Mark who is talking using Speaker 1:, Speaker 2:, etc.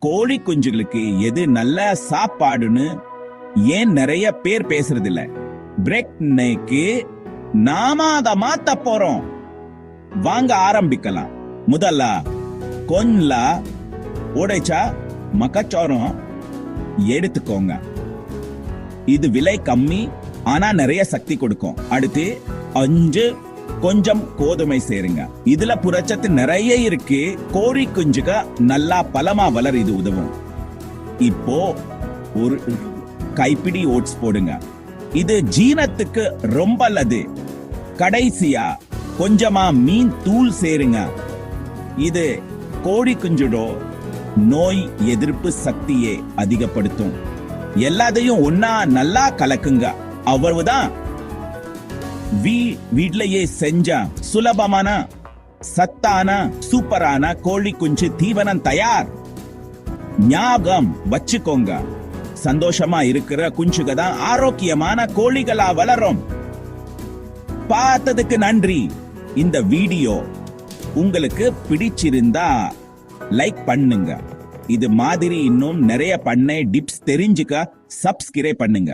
Speaker 1: கோழி குஞ்சுகளுக்கு எது நல்ல சாப்பாடுன்னு ஏன் நிறைய பேர் பேசுறது இல்ல பிரேக் இன்னைக்கு நாம மாத்த போறோம். வாங்க ஆரம்பிக்கலாம். முதல்ல கொஞ்ச உடைச்சா மக்கச்சோரம் எடுத்துக்கோங்க. இது விலை கம்மி ஆனா நிறைய சக்தி கொடுக்கும். அடுத்து அஞ்சு கொஞ்சம் கோதுமை சேருங்க. இதுல புரட்சத்து நிறைய இருக்கு. கோழி குஞ்சுக நல்லா பலமா வளர இது உதவும். இப்போ ஒரு கைப்பிடி ஓட்ஸ் போடுங்க. இது ஜீனத்துக்கு ரொம்ப நல்லது கடைசியா கொஞ்சமா மீன் தூள் சேருங்க. இது கோழி குஞ்சுடோ நோய் எதிர்ப்பு சக்தியை அதிகப்படுத்தும். எல்லாத்தையும் ஒன்னா நல்லா கலக்குங்க. அவ்வளவுதான். வீ வீட்லயே செஞ்சா சுலபமான சத்தான சூப்பரான கோழி குஞ்சு தீவனம் தயார். ஞாபகம் வச்சுக்கோங்க. சந்தோஷமா இருக்கிற குஞ்சுக தான் ஆரோக்கியமான கோழிகளா வளரும். பார்த்ததுக்கு நன்றி. இந்த வீடியோ உங்களுக்கு பிடிச்சிருந்தா லைக் பண்ணுங்க. இது மாதிரி இன்னும் நிறைய பண்ணை டிப்ஸ் தெரிஞ்சுக்க சப்ஸ்கிரைப் பண்ணுங்க.